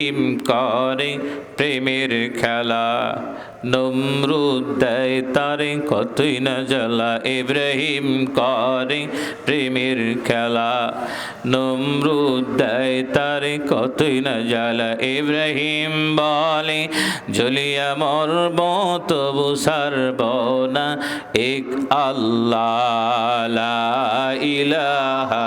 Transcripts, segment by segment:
প্রেম করে, প্রেমের খেলা। নমরুদ তারে, কতই না জ্বালা। ইব্রাহিম করে, প্রেমের খেলা। নমরুদ তারে, কতই না জ্বালা। ইব্রাহিম বলে, জ্বলিয়া মরব, তবু সারব না। এক আল্লাহ ইলাহা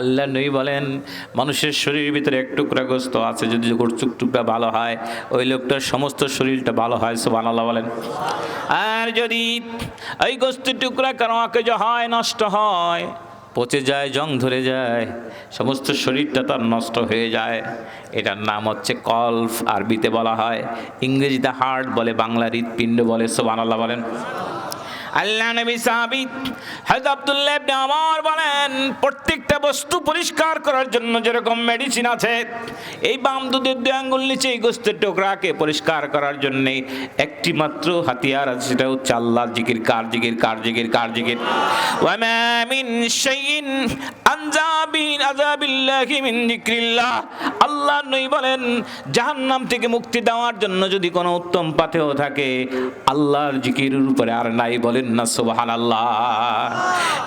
আল্লাহ নই বলেন, মানুষের শরীরের ভিতরে এক টুকরা গোস্ত আছে, যদি গোরচুক টুকরা ভালো হয়, ওই লোকটার সমস্ত শরীরটা ভালো হয় সুবান আল্লাহ বলেন। আর যদি ওই গোস্তের টুকরা কারও আঁকে হয়, নষ্ট হয়, পচে যায়, জং ধরে যায়, সমস্ত শরীরটা তার নষ্ট হয়ে যায়, এটার নাম হচ্ছে কলফ, আরবিতে বলা হয়, ইংরেজিতে হার্ট বলে বাংলা হৃৎপিণ্ড বলে সোবান আল্লাহ বলেন। আল্লাহ নবী সাহাবী হযরত আব্দুল্লাহ ইবনে আমার বলেন, প্রত্যেকটা বস্তু পরিষ্কার করার জন্য যেরকম মেডিসিন আছে, এই বাম দুধের দুই আঙ্গুল নিচে এই গোস্তের টুকরাকে পরিষ্কার করার জন্য একটি মাত্র হাতিয়ার আছে, সেটা হচ্ছে আল্লাহ জিকির, কার জিকির কার জিকির কার জিকির। ওয়া মা মিন শাইইন আনজাবিন আযাবিল্লাহি মিন আল্লাহ নই বলেন, জাহান্নাম থেকে মুক্তি দেওয়ার জন্য যদি কোনো উত্তম পাথেও থাকে, আল্লাহর জিকিরের উপরে আর নাই বলেন না সুবাহান আল্লাহ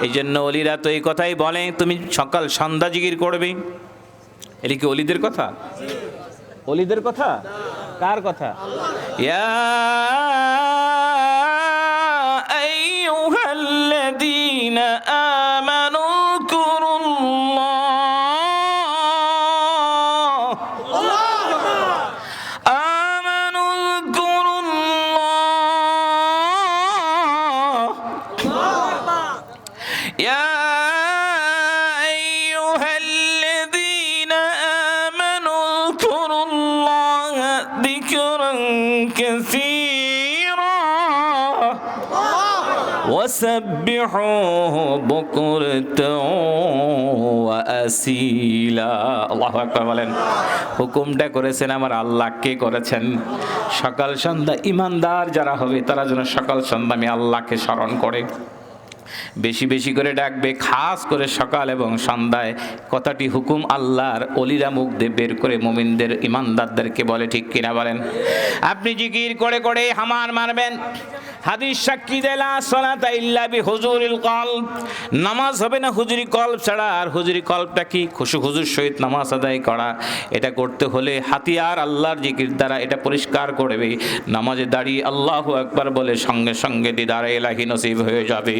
এই জন্য অলিরা তো এই কথাই বলে তুমি সকাল সন্ধ্যা জিগির করবে। এটা কি অলিদের কথা? অলিদের কথা? কার কথা? ইয়া وسبحوه بكرة وأسيلا الله أكبر বলেন হুকুমটা করেছেন আমার আল্লাহ কে করেছেন সকাল সন্ধ্যা ইমানদার যারা হবে তারা যেন সকাল সন্ধ্যা আমি আল্লাহকে স্মরণ করে বেশি বেশি করে ডাকবে খাস করে সকাল এবং সন্ধ্যায় কথাটি হুকুম আল্লাহর অলিরা মুখ দিয়ে বের করে মুমিনদের ইমানদারদেরকে বলে ঠিক কিনা বলেন আপনি জিকির করে করে হামার মারবেন হাদিস সাক্ষী দেলা সলাতা ইল্লা বি হুজুরিল কলব। নামাজ হবে না হুজুরি কলব ছাড়া আর হুজুরি কলবটা কি? খুশু হুজুর সহিত নামাজ আদায় করা। এটা করতে হলে হাতিয়ার আল্লাহর জিকির দ্বারা এটা পরিষ্কার করবে নামাজে দাঁড়িয়ে আল্লাহ একবার বলে সঙ্গে সঙ্গে দিদারে এলাহি নসিব হয়ে যাবে।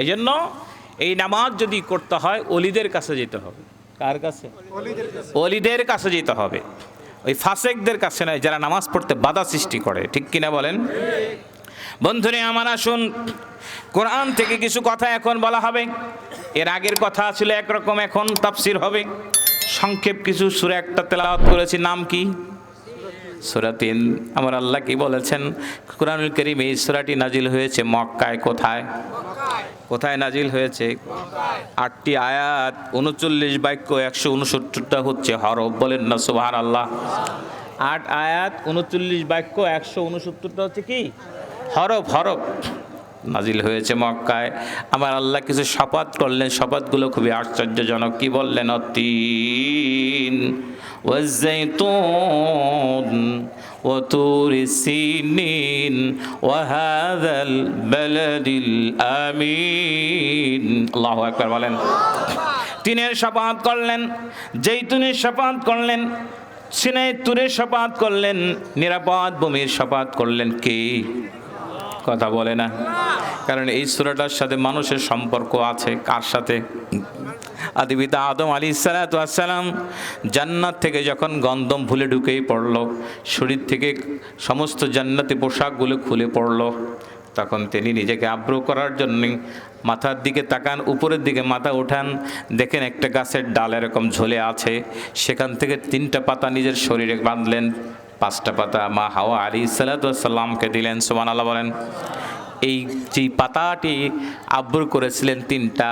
এই জন্য এই নামাজ যদি করতে হয় অলিদের কাছে যেতে হবে। কার কাছে। অলিদের কাছে যেতে হবে। ওই ফাসেকদের কাছে নয়, যারা নামাজ পড়তে বাধা সৃষ্টি করে। ঠিক কিনা বলেন? বন্ধুরে, আমার আসুন, কোরআন থেকে কিছু কথা এখন বলা হবে। এর আগের কথা ছিল একরকম, এখন তাফসির হবে। সংক্ষেপ কিছু সুরে একটা তেলাওয়াত করেছি, নাম কি? সুরা তিন। আমার আল্লাহ কি বলেছেন? কোরআনুল করিম এই সুরাটি নাজিল হয়েছে মক্কায় কোথায়? কোথায় নাজিল হয়েছে? আটটি আয়াত, উনচল্লিশ বাক্য, একশো উনসত্তরটা হচ্ছে হরফ। বলেন না সুবাহ আল্লাহ আট আয়াত, উনচল্লিশ বাক্য, একশো উনসত্তরটা হচ্ছে কি? হরফ হরফ। নাজিল হয়েছে মক্কায়। আমার আল্লাহ কিছু শপথ করলেন। শপথগুলো খুবই আশ্চর্যজনক। কি বললেন? অতীন। والزيتون وطور السينين وهذا البلد الآمين الله أكبر বলেন তিনের শপথ করলেন জৈতুনের শপথ করলেন সিনে তুরের শপথ করলেন নিরাপদ ভূমির শপথ করলেন কে কথা বলে না কারণ এই সুরাটার সাথে মানুষের সম্পর্ক আছে কার সাথে আদিবিতা আদম আলী সালাম জান্নাত থেকে যখন গন্ধম ভুলে ঢুকেই পড়ল, শরীর থেকে সমস্ত জান্নাতি পোশাকগুলো খুলে পড়ল, তখন তিনি নিজেকে আব্রু করার জন্য মাথার দিকে তাকান, উপরের দিকে মাথা ওঠান দেখেন একটা গাছের ডাল এরকম ঝোলে আছে, সেখান থেকে তিনটা পাতা নিজের শরীরে বাঁধলেন, পাঁচটা পাতা মা হাওয়া আলী সাল্লাতামকে দিলেন সোমান আল্লাহ বলেন। এই যে পাতাটি আব্বুর করেছিলেন তিনটা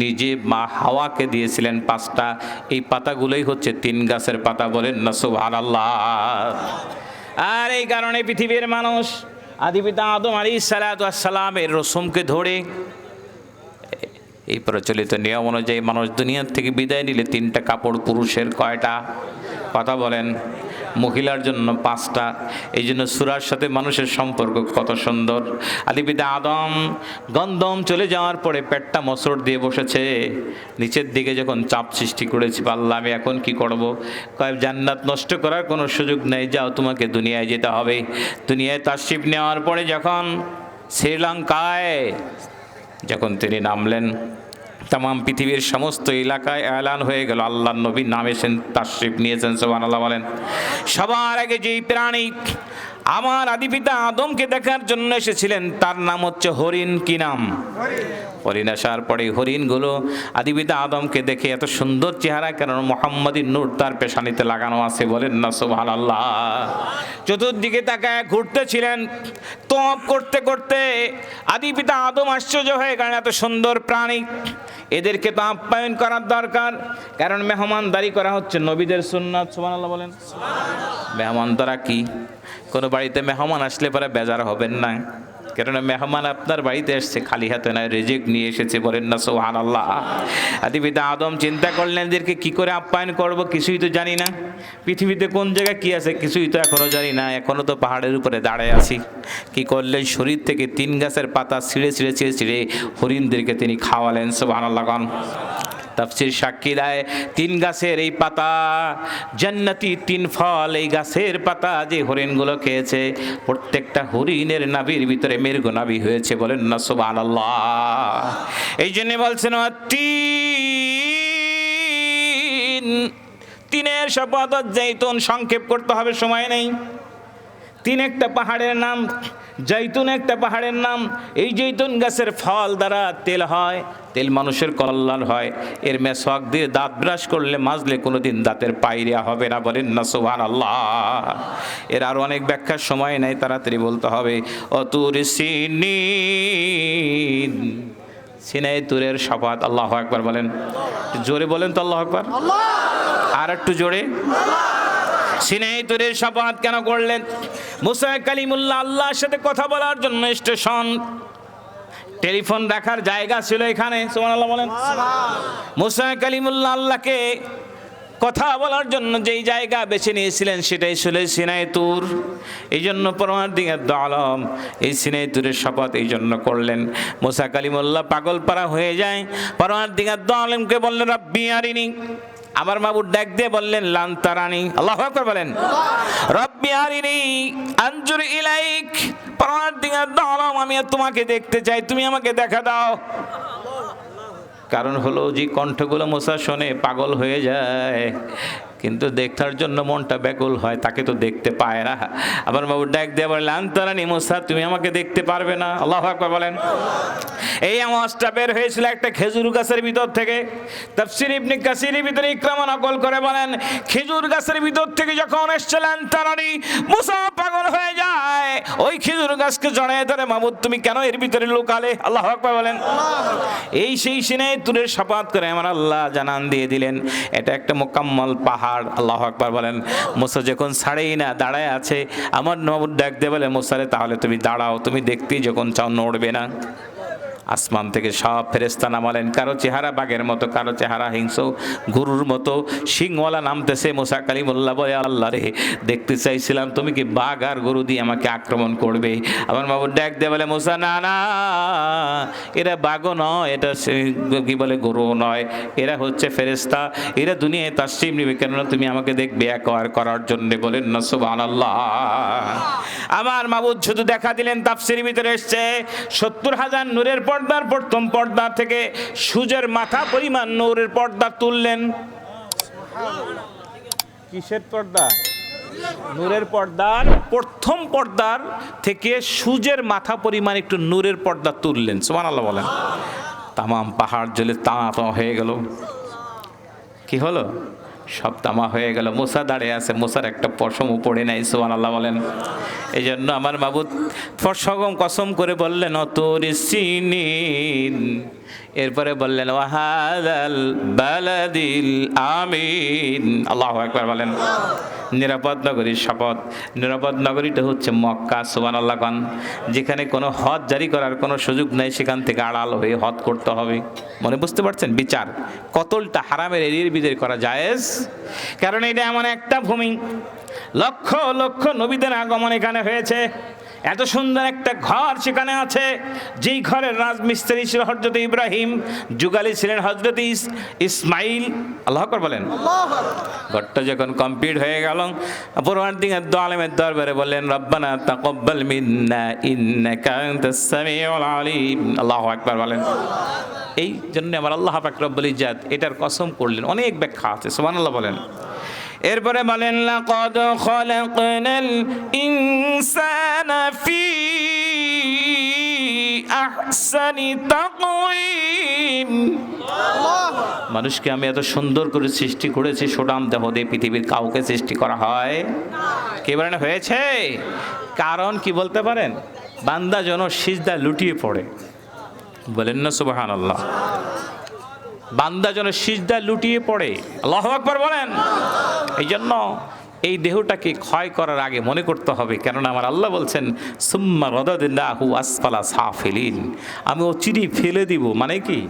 নিজে মা হাওয়াকে দিয়েছিলেন পাঁচটা। এই পাতাগুলোই হচ্ছে তিন গাছের পাতা বলেন না সুভান আল্লাহ আর এই কারণে পৃথিবীর মানুষ আদিপিতা আদম আলী সালাতামের রসুমকে ধরে, এই প্রচলিত নিয়ম অনুযায়ী মানুষ দুনিয়ার থেকে বিদায় নিলে তিনটা কাপড় পুরুষের কয়টা? কথা বলেন। মহিলার জন্য পাঁচটা। এই জন্য সুরার সাথে মানুষের সম্পর্ক কত সুন্দর। আদিপিতা আদম, গন্ধম চলে যাওয়ার পরে পেটটা মসর দিয়ে বসেছে। নিচের দিকে যখন চাপ সৃষ্টি করেছি পাল্লা আমি এখন কি করব? কয়, জান্নাত নষ্ট করার কোনো সুযোগ নেই, যাও তোমাকে দুনিয়ায় যেতে হবে। দুনিয়ায় তাশরিফ নেওয়ার পরে যখন শ্রীলঙ্কায়, যখন তিনি নামলেন তাম পৃথিবীর সমস্ত এলাকায় এলান হয়ে গেল। আল্লাহ নবী নাম এসেন তাশরিফ নিয়েছেন সোহান আল্লাহ বলেন। সবার আগে যেই প্রাণী আমার আদিপিতা আদমকে দেখার জন্য এসেছিলেন, তার নাম হচ্ছে হরিণ। কি নাম? হরিণ আসার পরে হরিণগুলো আদিপিতা আদমকে দেখে এত সুন্দর চেহারা কেন মোহাম্মদীর নূর তার পেশানিতে লাগানো আছে বলেন না সোহান আল্লাহ চতুর্দিকে তাকায় ঘুরতেছিলেন। তপ করতে করতে আদি পিতা আদম আশ্চর্য হয়ে গেলেন, এত সুন্দর প্রাণী। এদেরকে তো আপ্যায়ন করার দরকার। কারণ মেহমানদারি করা হচ্ছে নবীদের সুন্নাত সুবহানাল্লাহ বলেন। মেহমান তারা কি? কোনো বাড়িতে মেহমান আসলে পরে বেজার হবেন না। কেননা মেহমান আপনার বাড়িতে এসছে, খালি হাতে নয়, রেজেক নিয়ে এসেছে, বলেন না সোহান আল্লাহ আদিপিতা আদম চিন্তা করলেন, এদেরকে কি করে আপ্যায়ন করব কিছুই তো জানি না। পৃথিবীতে কোন জায়গায় কি আছে কিছুই তো এখনও জানি না, এখনও তো পাহাড়ের উপরে দাঁড়ায় আছি। কি করলেন? শরীর থেকে তিন গাছের পাতা ছিঁড়ে ছিঁড়ে ছিঁড়ে ছিঁড়ে হরিণদেরকে তিনি খাওয়ালেন সোহান আল্লাহ তাফসির সাক্ষী দেয়, তিন গাছের এই পাতা, জান্নাতি তিন ফল এই গাছের পাতা যে হরিণগুলো খেয়েছে, প্রত্যেকটা হরিণের নাভির ভিতরে মেরগ নাভি হয়েছে বলেন না সুবান এই জন্য বলছেন তিন, তিনের শপথ জৈতুন সংক্ষেপ করতে হবে, সময় নেই। তিন একটা পাহাড়ের নাম জৈতুন একটা পাহাড়ের নাম। এই জৈতুন গাছের ফল দ্বারা তেল হয় তেল মানুষের কল্যাণ হয়। এর মেসওয়াক দিয়ে দাঁত ব্রাশ করলে মাজলে কোনো দিন দাঁতের পাইরিয়া হবে না বলেন না সুবহান আল্লাহ এর আরও অনেক ব্যাখ্যার সময় নেই তাড়াতাড়ি বলতে হবে। অতুর সিনি সিনাই তুরের শপথ আল্লাহ একবার বলেন। জোরে বলেন তো আল্লাহ একবার আর একটু জোরে। সিনাই তুরের শপথ কেন করলেন? মুসা কালিমুল্লাহ আল্লাহর সাথে কথা বলার জন্য স্টেশন। টেলিফোন রাখার জায়গা ছিল এখানে সুবহানাল্লাহ বলেন। মুসা কালিমুল্লাহ আল্লাহকে কথা বলার জন্য যেই জায়গা বেছে নিয়েছিলেন সেটাই ছিল সিনাই তুর এই জন্য পরমার দিকে আলম এই সিনাই তুরের শপথ এই জন্য করলেন। মুসা কালিমুল্লাহ পাগলপাড়া হয়ে যায়। পরমার দিকে আলমকে বললেন রব্বি আরিনি। আমার মাবুর ডাক দিয়ে বললেন লান্তারানি আল্লাহ আকবার বলেন, রব্বি আরিনি আঞ্জুর ইলাইক। পরমার দিকে দাঁড়াও, আমি তোমাকে দেখতে চাই, তুমি আমাকে দেখা দাও। কারণ হলো যে কণ্ঠগুলো মোসা শোনে পাগল হয়ে যায়। কিন্তু দেখার জন্য মনটা ব্যাকুল হয়, তাকে তো দেখতে পায় না। আবার বাবু ডাক দিয়ে বলে আন্তরানি মোসা, তুমি আমাকে দেখতে পারবে না। আল্লাহ আকবার বলেন। এই আওয়াজটা বের হয়েছিল একটা খেজুর গাছের ভিতর থেকে। তাফসির ইবনে কাসিরের ভিতরে ইকরামা নকল করে বলেন, খেজুর গাছের ভিতর থেকে যখন এসছিলেন তারানি মুসা পাগল হয়ে যায় ওই খেজুর গাছকে জড়ায় ধরে, মামুদ, তুমি কেন এর ভিতরে লুকালে? আল্লাহ আকবার বলেন। এই সেই সিনে তুরের সাপাত করে আমার আল্লাহ জানান দিয়ে দিলেন। এটা একটা মোকাম্মল পাহাড়, আল্লাহ আকবার বলেন। মোসা যখন ছাড়েই না, দাঁড়ায় আছে, আমার নবুদ ডাক দিয়ে বলে মোসারে তাহলে তুমি দাঁড়াও, তুমি দেখতেই যখন চাও নড়বে না। আসমান থেকে সব ফেরেস্তা নামালেন। কারও চেহারা বাঘের মতো, কারও চেহারা হিংস্র, গরুর মতো। সিংওয়ালা নামতেছে মোসা কালিমুল্লাহ বলে, আল্লাহ রে, দেখতে চাইছিলাম তুমি কি বাঘ আর গরু দিয়ে আমাকে আক্রমণ করবে? আমার বাবু ডাক দিয়ে বলে, মোসা, না না, এরা বাঘও নয়, এটা কি বলে, গরুও নয়, এরা হচ্ছে ফেরেস্তা এরা দুনিয়ায় তাসিম নিবে, কেননা তুমি আমাকে দেখবে একবার করার জন্য বলেন না সুবাহ আল্লাহ আমার মাবুদ শুধু দেখা দিলেন তাফসির ভিতরে এসছে, সত্তর হাজার নূরের পর্দার, প্রথম পর্দা থেকে সূর্যের মাথা পরিমাণ নূরের পর্দা তুললেন। কিসের পর্দা? নূরের পর্দার, প্রথম পর্দার থেকে সূর্যের মাথা পরিমাণ একটু নূরের পর্দা তুললেন। সোমান আল্লাহ বলেন। তামাম পাহাড় জলে তা হয়ে গেল। কি হলো? সব তামা হয়ে গেল। মোসা দাঁড়িয়ে আছে। মোসার একটা পশম পড়ে নাই সোহান আল্লাহ বলেন। এই জন্য আমার মাবুদ ফসগম কসম করে বললেন অতর সিনিন। এরপরে বললেন ওয়াহাদ বালাদিল আমিন। আল্লাহ একবার বলেন। নিরাপদ নগরীর শপথ। নিরাপদ নগরীটা হচ্ছে মক্কা সুবান আল্লাহ খান। যেখানে কোনো হদ জারি করার কোনো সুযোগ নেই, সেখান থেকে আড়াল হয়ে হদ করতে হবে। মনে বুঝতে পারছেন? বিচার। কতলটা হারামের এরিয়ার বিদের করা জায়েজ? কারণ এটা এমন একটা ভূমি। লক্ষ লক্ষ নবীদের আগমন এখানে হয়েছে। এত সুন্দর একটা ঘর সেখানে আছে। যেই ঘরের রাজমিস্ত্রি ছিল হজরত ইব্রাহিম যুগালি ছিলেন হজরত ইস- ইসমাইল। আল্লাহ বলেন। ঘরটা যখন কমপ্লিট হয়ে গেল পরওয়ার দিকে আলমের দরবারে বললেন রব্বানা তাকব্বাল মিন্না ইন্নাকা আনতাস সামিউল আলিম। আল্লাহু আকবার বলেন। এই জন্য আমার আল্লাহ পাক রব্বুল ইজ্জাত এটার কসম করলেন। অনেক ব্যাখ্যা আছে সুবহানাল্লাহ বলেন। এরপরে বলেন লাকাদ খলাকনাল ইনসানা ফি আহসানি তাকওয়িম মানুষকে আমি এত সুন্দর করে সৃষ্টি করেছি সোডাম দেহ দিয়ে পৃথিবীর কাউকে সৃষ্টি করা হয়। কে বলেন, হয়েছে? কারণ কি বলতে পারেন? বান্দা যেন সিজদা লুটিয়ে পড়ে। বলেন না সুবাহান আল্লাহ বান্দা যেন সিজদা লুটিয়ে পড়ে। আল্লাহ আকবার বলেন। এই জন্য এই দেহটাকে ক্ষয় করার আগে মনে করতে হবে, কেননা আমার আল্লাহ বলছেন, সুম্মা রদাদিল্লাহু আসফালা সাফিলিন। আমি ও চিনি ফেলে দিব মানে কি?